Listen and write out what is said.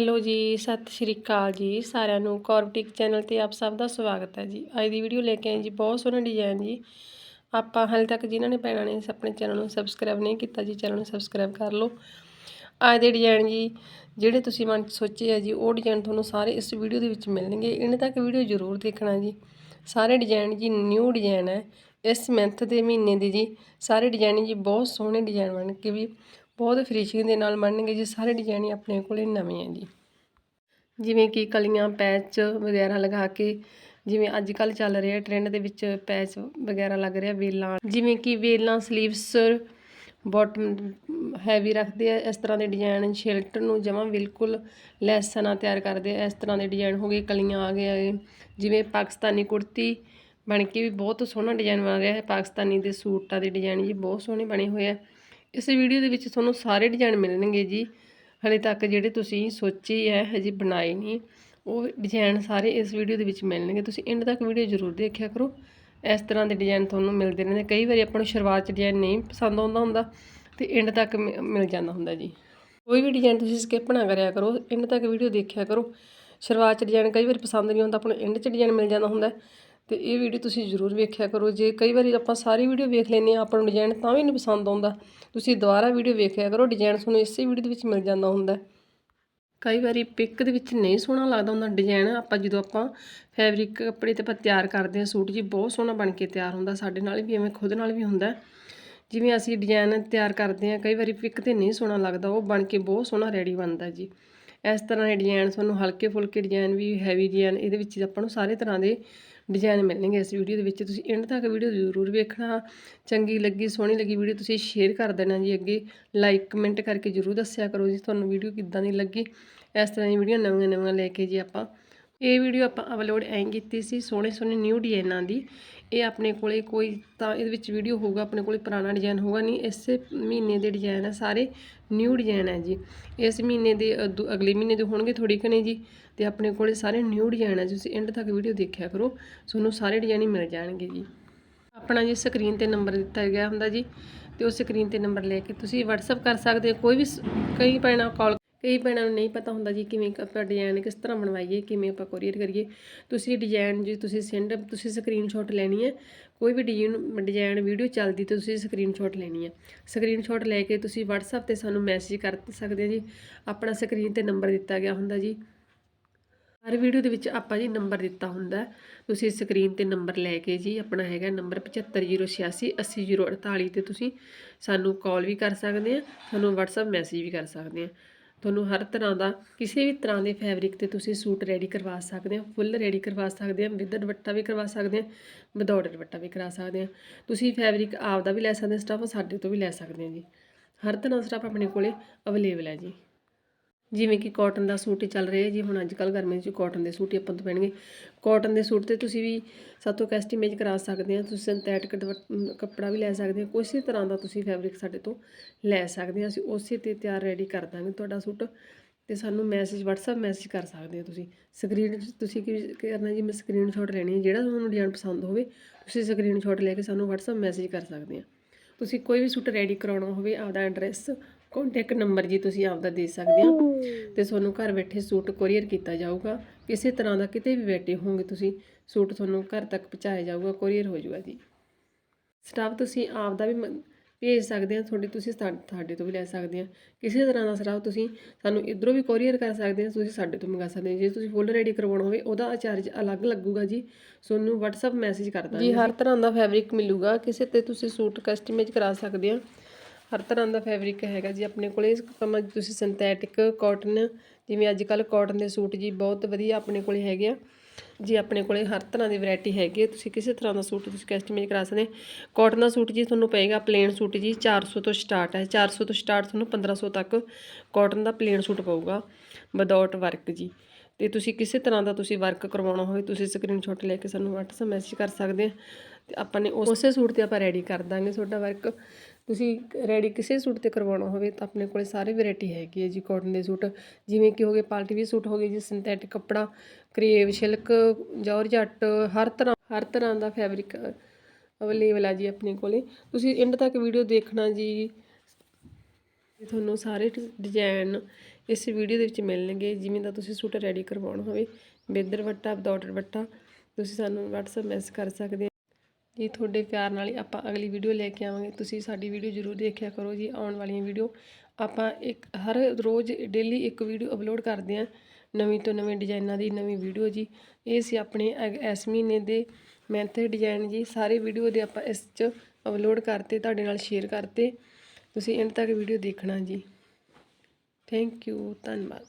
Hello ਜੀ, ਸਤਿ ਸ਼੍ਰੀ ਅਕਾਲ ਜੀ ਸਾਰਿਆਂ ਨੂੰ। ਕੌਰਬਟਿਕ ਚੈਨਲ ਤੇ ਆਪ ਸਭ ਦਾ ਸਵਾਗਤ ਹੈ ਜੀ। ਅੱਜ ਦੀ ਵੀਡੀਓ ਲੈ ਕੇ ਆਏ ਜੀ, ਬਹੁਤ ਸੋਹਣਾ ਡਿਜ਼ਾਈਨ ਜੀ। ਆਪਾਂ ਹਾਲੇ ਤੱਕ ਜਿਨ੍ਹਾਂ ਨੇ ਭੈਣਾਂ ਨੇ ਆਪਣੇ ਚੈਨਲ ਨੂੰ ਸਬਸਕ੍ਰਾਈਬ ਨਹੀਂ ਕੀਤਾ ਜੀ, ਚੈਨਲ ਨੂੰ ਸਬਸਕ੍ਰਾਈਬ ਕਰ ਲਓ। ਅੱਜ ਦੇ ਡਿਜ਼ਾਈਨ ਜੀ, ਜਿਹੜੇ ਤੁਸੀਂ ਮਨ 'ਚ ਸੋਚੇ ਆ ਜੀ, ਉਹ ਡਿਜ਼ਾਈਨ ਤੁਹਾਨੂੰ ਸਾਰੇ ਇਸ ਵੀਡੀਓ ਦੇ ਵਿੱਚ ਮਿਲਣਗੇ। ਇਹਨਾਂ ਤੱਕ ਵੀਡੀਓ ਜ਼ਰੂਰ ਦੇਖਣਾ ਜੀ। ਸਾਰੇ ਡਿਜ਼ਾਈਨ ਜੀ ਨਿਊ ਡਿਜ਼ਾਈਨ ਹੈ। ਇਸ ਮੰਥ ਦੇ ਮਹੀਨੇ ਦੇ ਜੀ, ਸਾਰੇ ਡਿਜ਼ਾਈਨ ਜੀ ਬਹੁਤ ਸੋਹਣੇ ਡਿਜ਼ਾਈਨ ਬਣ ਕੇ ਵੀ ਬਹੁਤ ਫਿਨਿਸ਼ਿੰਗ ਦੇ ਨਾਲ ਬਣਨਗੇ ਜੀ, ਸਾਰੇ ਡਿਜ਼ਾਈਨ ਹੀ ਆਪਣੇ ਕੋਲੇ ਨਵੇਂ ਆ ਜੀ। ਜਿਵੇਂ ਕਿ ਕਲੀਆਂ ਪੈਚ ਵਗੈਰਾ ਲਗਾ ਕੇ, ਜਿਵੇਂ ਅੱਜ ਕੱਲ ਚੱਲ ਰਿਹਾ ਟ੍ਰੈਂਡ ਦੇ ਵਿੱਚ ਪੈਚ ਵਗੈਰਾ ਲੱਗ ਰਿਹਾ ਵੇਲਾਂ। ਜਿਵੇਂ ਕਿ ਵੇਲਾਂ ਸਲੀਵਸ ਬਾਟਮ ਹੈਵੀ ਰੱਖਦੇ ਆ, ਇਸ ਤਰ੍ਹਾਂ ਦੇ ਡਿਜ਼ਾਈਨ ਸ਼ਿਲਟ ਨੂੰ ਜਮਾਂ ਬਿਲਕੁਲ ਲੈਸ ਨਾਲ ਤਿਆਰ ਕਰਦੇ ਆ, ਇਸ ਤਰ੍ਹਾਂ ਦੇ ਡਿਜ਼ਾਈਨ ਹੋ ਗਏ, ਕਲੀਆਂ ਆ ਗਏ ਜਿਵੇਂ ਪਾਕਿਸਤਾਨੀ ਕੁੜਤੀ ਬਣ ਕੇ ਵੀ ਬਹੁਤ ਸੋਹਣਾ ਡਿਜ਼ਾਈਨ ਬਣ ਰਿਹਾ ਹੈ, ਪਾਕਿਸਤਾਨੀ ਦੇ ਸੂਟਾਂ ਦੇ ਡਿਜ਼ਾਈਨ ਜੀ ਬਹੁਤ ਸੋਹਣੇ ਬਣੇ ਹੋਏ ਆ। ਇਸ ਵੀਡੀਓ ਦੇ ਵਿੱਚ ਤੁਹਾਨੂੰ ਸਾਰੇ ਡਿਜ਼ਾਈਨ ਮਿਲਣਗੇ ਜੀ। ਹਲੇ ਤੱਕ ਜਿਹੜੇ ਤੁਸੀਂ ਸੋਚੇ ਹੈ ਹਜੇ ਬਣਾਏ ਨਹੀਂ, ਉਹ ਡਿਜ਼ਾਈਨ ਸਾਰੇ ਇਸ ਵੀਡੀਓ ਦੇ ਵਿੱਚ ਮਿਲਣਗੇ। ਤੁਸੀਂ ਐਂਡ ਤੱਕ ਵੀਡੀਓ ਜ਼ਰੂਰ ਦੇਖਿਆ ਕਰੋ। ਇਸ ਤਰ੍ਹਾਂ ਦੇ ਡਿਜ਼ਾਈਨ ਤੁਹਾਨੂੰ ਮਿਲਦੇ ਰਹਿੰਦੇ। ਕਈ ਵਾਰੀ ਆਪਾਂ ਨੂੰ ਸ਼ੁਰੂਆਤ 'ਚ ਡਿਜ਼ਾਈਨ ਨਹੀਂ ਪਸੰਦ ਆਉਂਦਾ ਹੁੰਦਾ ਤੇ ਐਂਡ ਤੱਕ ਮਿ- ਮਿਲ ਜਾਂਦਾ ਹੁੰਦਾ ਜੀ। ਕੋਈ ਵੀ ਡਿਜ਼ਾਈਨ ਤੁਸੀਂ ਸਕਿਪ ਨਾ ਕਰਿਆ ਕਰੋ। ਐਂਡ ਤੱਕ ਵੀਡੀਓ ਦੇਖਿਆ ਕਰੋ। ਸ਼ੁਰੂਆਤ 'ਚ ਡਿਜ਼ਾਈਨ ਕਈ ਵਾਰੀ ਪਸੰਦ ਨਹੀਂ ਆਉਂਦਾ, ਆਪਾਂ ਨੂੰ ਐਂਡ 'ਚ ਡਿਜ਼ਾਈਨ ਮਿਲ ਜਾਂਦਾ ਹੁੰਦਾ। ਤੇ ਇਹ ਵੀਡੀਓ ਤੁਸੀਂ ਜ਼ਰੂਰ ਵੇਖਿਆ ਕਰੋ। ਜੇ ਕਈ ਵਾਰੀ ਆਪਾਂ ਸਾਰੀ ਵੀਡੀਓ ਵੇਖ ਲੈਂਦੇ ਆ ਆਪਾਂ ਨੂੰ ਡਿਜ਼ਾਈਨ ਤਾਂ ਵੀ ਨਹੀਂ ਪਸੰਦ ਆਉਂਦਾ। ਤੁਸੀਂ ਦੁਬਾਰਾ ਵੀਡੀਓ ਵੇਖਿਆ ਕਰੋ ਡਿਜ਼ਾਈਨ ਤੁਹਾਨੂੰ ਇਸੇ ਵੀਡੀਓ ਦੇ ਵਿੱਚ ਮਿਲ ਜਾਂਦਾ ਹੁੰਦਾ। ਕਈ ਵਾਰੀ ਪਿਕ ਦੇ ਵਿੱਚ ਨਹੀਂ ਸੋਹਣਾ ਲੱਗਦਾ ਹੁੰਦਾ ਡਿਜ਼ਾਈਨ ਆਪਾਂ ਜਦੋਂ ਆਪਾਂ ਫੈਬਰਿਕ ਕੱਪੜੇ ਤੇ ਆਪਾਂ ਤਿਆਰ ਕਰਦੇ ਹਾਂ, ਸੂਟ ਜੀ ਬਹੁਤ ਸੋਹਣਾ ਬਣ ਕੇ ਤਿਆਰ ਹੁੰਦਾ, ਸਾਡੇ ਨਾਲ ਵੀ ਐਵੇਂ, ਖੁਦ ਨਾਲ ਵੀ ਹੁੰਦਾ। ਜਿਵੇਂ ਅਸੀਂ ਡਿਜ਼ਾਈਨ ਤਿਆਰ ਕਰਦੇ ਹਾਂ, ਕਈ ਵਾਰੀ ਪਿਕ ਤੇ ਨਹੀਂ ਸੋਹਣਾ ਲੱਗਦਾ, ਉਹ ਬਣ ਕੇ ਬਹੁਤ ਸੋਹਣਾ ਰੈਡੀ ਬਣਦਾ ਜੀ। ਇਸ ਤਰ੍ਹਾਂ ਦੇ ਡਿਜ਼ਾਈਨ ਤੁਹਾਨੂੰ ਹਲਕੇ ਫੁਲਕੇ ਡਿਜ਼ਾਈਨ ਵੀ ਹੈਵੀ ਡਿਜ਼ਾਈਨ ਇਹਦੇ ਵਿੱਚ ਆਪਾਂ ਨੂੰ ਸਾਰੇ ਤਰ੍ਹਾਂ ਦੇ ਡਿਜ਼ਾਈਨ ਮਿਲਣਗੇ ਇਸ ਵੀਡੀਓ ਦੇ ਵਿੱਚ। ਤੁਸੀਂ ਐਂਡ ਤੱਕ ਵੀਡੀਓ ਜ਼ਰੂਰ ਵੇਖਣਾ। ਚੰਗੀ ਲੱਗੀ, ਸੋਹਣੀ ਲੱਗੀ ਵੀਡੀਓ ਤੁਸੀਂ ਸ਼ੇਅਰ ਕਰ ਦੇਣਾ ਜੀ ਅੱਗੇ। ਲਾਈਕ ਕਮੈਂਟ ਕਰਕੇ ਜ਼ਰੂਰ ਦੱਸਿਆ ਕਰੋ ਜੀ ਤੁਹਾਨੂੰ ਵੀਡੀਓ ਕਿੱਦਾਂ ਦੀ ਲੱਗੀ। ਇਸ ਤਰ੍ਹਾਂ ਦੀ ਵੀਡੀਓ ਨਵੀਆਂ ਨਵੀਆਂ ਲੈ ਕੇ ਜੀ ਆਪਾਂ। ਇਹ ਵੀਡੀਓ ਆਪਾਂ ਅਪਲੋਡ ਐਂ ਕੀਤੀ ਸੀ ਸੋਹਣੇ ਸੋਹਣੇ ਨਿਊ ਡਿਜ਼ਾਈਨਾਂ ਦੀ। ਇਹ ਆਪਣੇ ਕੋਲੇ ਕੋਈ ਤਾਂ ਇਹਦੇ ਵਿੱਚ ਵੀਡੀਓ ਹੋਊਗਾ ਆਪਣੇ ਕੋਲੇ ਪੁਰਾਣਾ ਡਿਜ਼ਾਈਨ ਹੋਊਗਾ ਨਹੀਂ ਇਸੇ ਮਹੀਨੇ ਦੇ ਡਿਜ਼ਾਈਨ ਆ ਸਾਰੇ ਨਿਊ ਡਿਜ਼ਾਈਨ ਹੈ ਜੀ। ਇਸ ਮਹੀਨੇ ਦੇ ਅ, ਅਗਲੇ ਮਹੀਨੇ ਦੇ ਹੋਣਗੇ ਥੋੜੀ ਕਨੇ ਜੀ ਤੇ ਆਪਣੇ ਕੋਲੇ ਸਾਰੇ ਨਿਊ ਡਿਜ਼ਾਈਨ ਹੈ ਤੁਸੀਂ ਐਂਡ ਤੱਕ ਵੀਡੀਓ ਦੇਖਿਆ ਕਰੋ ਤੁਹਾਨੂੰ ਸਾਰੇ ਡਿਜ਼ਾਈਨ ਹੀ ਮਿਲ ਜਾਣਗੇ ਜੀ। ਆਪਣਾ ਜੀ ਸਕਰੀਨ ਤੇ ਨੰਬਰ ਦਿੱਤਾ ਗਿਆ ਹੁੰਦਾ ਜੀ ਤੇ ਉਸ ਸਕਰੀਨ ਤੇ ਨੰਬਰ ਲੈ ਕੇ ਤੁਸੀਂ WhatsApp ਕਰ ਸਕਦੇ ਹੋ ਕੋਈ ਵੀ ਸ- ਕਈ ਭੈਣਾਂ ਕਾਲ ਕਈ ਭੈਣਾਂ ਨੂੰ ਨਹੀਂ ਪਤਾ ਹੁੰਦਾ ਜੀ ਕਿਵੇਂ ਆਪਾਂ ਡਿਜ਼ਾਈਨ ਕਿਸ ਤਰ੍ਹਾਂ ਬਣਵਾਈਏ, ਕਿਵੇਂ ਆਪਾਂ ਕੋਰੀਅਰ ਕਰੀਏ। ਤੁਸੀਂ ਡਿਜ਼ਾਈਨ ਜੀ ਤੁਸੀਂ ਸੈਂਡ ਤੁਸੀਂ ਸਕਰੀਨਸ਼ਾਟ ਲੈਣੀ ਹੈ। ਕੋਈ ਵੀ ਡਿਜ਼ਾਈਨ ਡਿਜ਼ਾਈਨ ਵੀਡੀਓ ਚੱਲਦੀ ਤੇ ਤੁਸੀਂ ਸਕਰੀਨਸ਼ਾਟ ਲੈਣੀ ਹੈ। ਸਕਰੀਨਸ਼ਾਟ ਲੈ ਕੇ ਤੁਸੀਂ WhatsApp ਤੇ ਸਾਨੂੰ ਮੈਸੇਜ ਕਰ ਸਕਦੇ ਹੋ ਜੀ। ਆਪਣਾ ਸਕਰੀਨ ਤੇ ਨੰਬਰ ਦਿੱਤਾ ਗਿਆ ਹੁੰਦਾ ਜੀ। ਹਰ ਵੀਡੀਓ ਦੇ ਵਿੱਚ ਆਪਾਂ ਜੀ ਨੰਬਰ ਦਿੱਤਾ ਹੁੰਦਾ ਤੁਸੀਂ ਸਕਰੀਨ ਤੇ ਨੰਬਰ ਲੈ ਕੇ ਜੀ, ਆਪਣਾ ਹੈਗਾ ਨੰਬਰ 7506 80048 ਤੇ ਤੁਸੀਂ ਸਾਨੂੰ ਕਾਲ ਵੀ ਕਰ ਸਕਦੇ ਆ ਸਾਨੂੰ WhatsApp ਮੈਸੇਜ ਵੀ ਕਰ ਸਕਦੇ ਆ ਤੁਹਾਨੂੰ ਹਰ ਤਰ੍ਹਾਂ ਦਾ ਕਿਸੇ ਵੀ ਤਰ੍ਹਾਂ ਦੇ ਫੈਬਰਿਕ ਤੇ ਤੁਸੀਂ ਸੂਟ ਰੈਡੀ ਕਰਵਾ ਸਕਦੇ ਹੋ ਫੁੱਲ ਰੈਡੀ ਕਰਵਾ ਸਕਦੇ ਆ ਵਿਦ ਦੁਪੱਟਾ ਵੀ ਕਰਵਾ ਸਕਦੇ ਆ ਵਿਦਆਊਟ ਦੁਪੱਟਾ ਵੀ ਕਰਾ ਸਕਦੇ ਆ ਤੁਸੀਂ ਫੈਬਰਿਕ ਆਪ ਦਾ ਵੀ ਲੈ ਸਕਦੇ ਸਟਾਫ ਸਾਡੇ ਤੋਂ ਵੀ ਲੈ ਸਕਦੇ ਆ ਜੀ। ਹਰ ਤਰ੍ਹਾਂ ਦਾ ਸਟਾਫ ਆਪਣੇ ਕੋਲੇ ਅਵੇਲੇਬਲ ਹੈ ਜੀ। ਜਿਵੇਂ ਕਿ ਕਾਟਨ ਦਾ ਸੂਟ ਹੀ ਚੱਲ ਰਿਹਾ ਜੀ, ਹੁਣ ਅੱਜ ਕੱਲ ਗਰਮੀ 'ਚ ਕਾਟਨ ਦੇ ਸੂਟ ਹੀ ਆਪਾਂ ਤੋਂ ਪੈਣਗੇ ਕਾਟਨ ਦੇ ਸੂਟ ਤੇ ਤੁਸੀਂ ਵੀ ਸਾਤੋਂ ਕੈਸਟੀਮੇਜ ਕਰਾ ਸਕਦੇ ਆ ਤੁਸੀਂ ਸਿੰਥੈਟਿਕ ਕੱਪੜਾ ਵੀ ਲੈ ਸਕਦੇ ਆ ਕਿਸੇ ਤਰ੍ਹਾਂ ਦਾ ਤੁਸੀਂ ਫੈਬਰਿਕ ਸਾਡੇ ਤੋਂ ਲੈ ਸਕਦੇ ਆ ਅਸੀਂ ਉਸੇ ਤੇ ਤਿਆਰ ਰੈਡੀ ਕਰ ਦਾਂਗੇ ਤੁਹਾਡਾ ਸੂਟ। ਤੇ ਸਾਨੂੰ ਮੈਸੇਜ WhatsApp ਮੈਸੇਜ ਕਰ ਸਕਦੇ ਹੋ ਤੁਸੀਂ। ਸਕਰੀਨ ਤੁਸੀਂ ਕੀ ਕਰਨਾ ਜੀ, ਮੈਂ ਸਕਰੀਨਸ਼ਾਟ ਲੈਣੀ ਹੈ, ਜਿਹੜਾ ਤੁਹਾਨੂੰ ਡਿਜ਼ਾਈਨ ਪਸੰਦ ਹੋਵੇ, ਤੁਸੀਂ ਸਕਰੀਨਸ਼ਾਟ ਲੈ ਕੇ ਸਾਨੂੰ WhatsApp ਮੈਸੇਜ ਕਰ ਸਕਦੇ ਆ ਤੁਸੀਂ ਕੋਈ ਵੀ ਸੂਟ ਰੈਡੀ ਕਰਾਉਣਾ ਹੋਵੇ, ਆਪਦਾ ਐਡਰੈਸ ਕੰਟੈਕਟ ਨੰਬਰ ਜੀ ਤੁਸੀਂ ਆਪਦਾ ਦੇ ਸਕਦੇ ਹੋ ਤੇ ਤੁਹਾਨੂੰ ਘਰ ਬੈਠੇ ਸੂਟ ਕੋਰੀਅਰ ਕੀਤਾ ਜਾਊਗਾ। ਕਿਸੇ ਤਰ੍ਹਾਂ ਦਾ ਕਿਤੇ ਵੀ ਬੈਠੇ ਹੋਵੋਗੇ ਤੁਸੀਂ ਸੂਟ ਤੁਹਾਨੂੰ ਘਰ ਤੱਕ ਪਹੁੰਚਾਇਆ ਜਾਊਗਾ ਕੋਰੀਅਰ ਹੋ ਜਾਊਗਾ ਜੀ। ਸਟਾਫ ਤੁਸੀਂ ਆਪ ਦਾ ਵੀ ਭੇਜ ਸਕਦੇ ਆ ਤੁਹਾਡੇ ਤੁਸੀਂ ਸਾਡੇ ਤੋਂ ਵੀ ਲੈ ਸਕਦੇ ਆ ਕਿਸੇ ਤਰ੍ਹਾਂ ਦਾ ਸਟਾਫ ਤੁਸੀਂ ਸਾਨੂੰ ਇਧਰੋਂ ਵੀ ਕੋਰੀਅਰ ਕਰ ਸਕਦੇ ਆ ਤੁਸੀਂ ਸਾਡੇ ਤੋਂ ਮੰਗਾ ਸਕਦੇ ਆ ਜੇ ਤੁਸੀਂ ਫੁੱਲ ਰੈਡੀ ਕਰਵਾਉਣਾ ਹੋਵੇ ਉਹਦਾ ਚਾਰਜ ਅਲੱਗ ਲੱਗੂਗਾ ਜੀ। ਤੁਹਾਨੂੰ WhatsApp ਮੈਸੇਜ ਕਰ ਦਾਂਗੇ ਜੀ ਹਰ ਤਰ੍ਹਾਂ ਦਾ ਫੈਬਰਿਕ ਮਿਲੂਗਾ। ਕਿਸੇ ਤੇ ਤੁਸੀਂ ਸੂਟ ਕਸਟਮਾਈਜ਼ ਕਰਾ ਸਕਦੇ ਆ ਹਰ ਤਰ੍ਹਾਂ ਦਾ ਫੈਬਰਿਕ ਹੈਗਾ ਜੀ ਆਪਣੇ ਕੋਲੇ। ਭਾਵੇਂ ਤੁਸੀਂ ਸਿੰਥੈਟਿਕ ਕਾਟਨ ਜਿਵੇਂ ਅੱਜ ਕੱਲ ਕਾਟਨ ਦੇ ਸੂਟ ਜੀ ਬਹੁਤ ਵਧੀਆ ਆਪਣੇ ਕੋਲੇ ਹੈਗੇ ਆ। ਜੀ ਆਪਣੇ ਕੋਲੇ ਹਰ ਤਰ੍ਹਾਂ ਦੀ ਵੈਰਾਈਟੀ ਹੈਗੀ ਹੈ ਤੁਸੀਂ ਕਿਸੇ ਤਰ੍ਹਾਂ ਦਾ ਸੂਟ ਤੁਸੀਂ ਕਸਟਮਾਈਜ਼ ਕਰਾ ਸਕਦੇ ਕਾਟਨ ਦਾ ਸੂਟ ਜੀ ਤੁਹਾਨੂੰ ਪਏਗਾ ਪਲੇਨ ਸੂਟ ਜੀ 400 ਤੋਂ ਸਟਾਰਟ ਹੈ। 400 ਤੋਂ ਸਟਾਰਟ ਤੁਹਾਨੂੰ 1500 ਤੱਕ ਕਾਟਨ ਦਾ ਪਲੇਨ ਸੂਟ ਪਊਗਾ ਵਿਦਆਊਟ ਵਰਕ ਜੀ। ਤੇ ਤੁਸੀਂ ਕਿਸੇ ਤਰ੍ਹਾਂ ਦਾ ਤੁਸੀਂ ਵਰਕ ਕਰਵਾਉਣਾ ਹੋਵੇ, ਤੁਸੀਂ ਸਕਰੀਨਸ਼ਾਟ ਲੈ ਕੇ ਸਾਨੂੰ WhatsApp ਮੈਸੇਜ ਕਰ ਸਕਦੇ ਆ। ਤੇ ਆਪਾਂ ਨੇ ਉਸੇ ਸੂਟ ਤੇ ਆਪਾਂ ਰੈਡੀ ਕਰ ਦਾਂਗੇ ਤੁਹਾਡਾ ਵਰਕ ਤੁਸੀਂ ਰੈਡੀ ਕਿਸੇ ਸੂਟ ਤੇ ਕਰਵਾਉਣਾ ਹੋਵੇ ਤਾਂ ਆਪਣੇ ਕੋਲੇ ਸਾਰੇ ਵੈਰਾਈਟੀ ਹੈਗੀ ਹੈ ਜੀ ਕਾਟਨ ਦੇ ਸੂਟ, ਜਿਵੇਂ ਕਿ ਹੋ ਗਏ ਪਾਰਟੀ ਵੀ ਸੂਟ ਹੋ ਗਏ ਜੀ ਸਿੰਥੈਟਿਕ ਕੱਪੜਾ ਕਰੇਵ ਸਿਲਕ ਜੌਰਜੱਟ ਹਰ ਤਰ੍ਹਾਂ ਹਰ ਤਰ੍ਹਾਂ ਦਾ ਫੈਬਰਿਕ ਅਵੇਲੇਬਲ ਆ ਜੀ ਆਪਣੇ ਕੋਲੇ। ਤੁਸੀਂ ਐਂਡ ਤੱਕ ਵੀਡੀਓ ਦੇਖਣਾ ਜੀ। ਤੁਹਾਨੂੰ ਸਾਰੇ ਡਿਜ਼ਾਈਨ ਇਸ ਵੀਡੀਓ ਦੇ ਵਿੱਚ ਮਿਲਣਗੇ, ਜਿਵੇਂ ਦਾ ਤੁਸੀਂ ਸੂਟ ਰੈਡੀ ਕਰਵਾਉਣਾ ਹੋਵੇ। ਵਿਦ ਵੱਟਾ ਵਿਦਆਊਟ ਵੱਟਾ, ਤੁਸੀਂ ਸਾਨੂੰ WhatsApp ਮੈਸੇਜ ਕਰ ਸਕਦੇ ਹੋ ਜੀ, ਤੁਹਾਡੇ ਪਿਆਰ ਨਾਲ ਹੀ ਆਪਾਂ ਅਗਲੀ ਵੀਡੀਓ ਲੈ ਕੇ ਆਵਾਂਗੇ। ਤੁਸੀਂ ਸਾਡੀ ਵੀਡੀਓ ਜ਼ਰੂਰ ਦੇਖਿਆ ਕਰੋ ਜੀ, ਆਉਣ ਵਾਲੀਆਂ ਵੀਡੀਓ। ਆਪਾਂ ਇੱਕ, ਹਰ ਰੋਜ਼ ਡੇਲੀ ਇੱਕ ਵੀਡੀਓ ਅਪਲੋਡ ਕਰਦੇ ਹਾਂ, ਨਵੀਂ ਤੋਂ ਨਵੇਂ ਡਿਜ਼ਾਈਨਾਂ ਦੀ ਨਵੀਂ ਵੀਡੀਓ ਜੀ। ਇਹ ਸੀ ਆਪਣੇ ਅਗ- ਇਸ ਮਹੀਨੇ ਦੇ ਮੈਂਥ ਡਿਜ਼ਾਈਨ ਜੀ। ਸਾਰੇ ਵੀਡੀਓ ਦੇ ਆਪਾਂ ਇਸ 'ਚ ਅਪਲੋਡ ਕਰਤੇ, ਤੁਹਾਡੇ ਨਾਲ ਸ਼ੇਅਰ ਕਰਤੇ। ਤੁਸੀਂ ਐਂਡ ਤੱਕ ਵੀਡੀਓ ਦੇਖਣਾ ਜੀ। ਥੈਂਕ ਯੂ ਧੰਨਵਾਦ।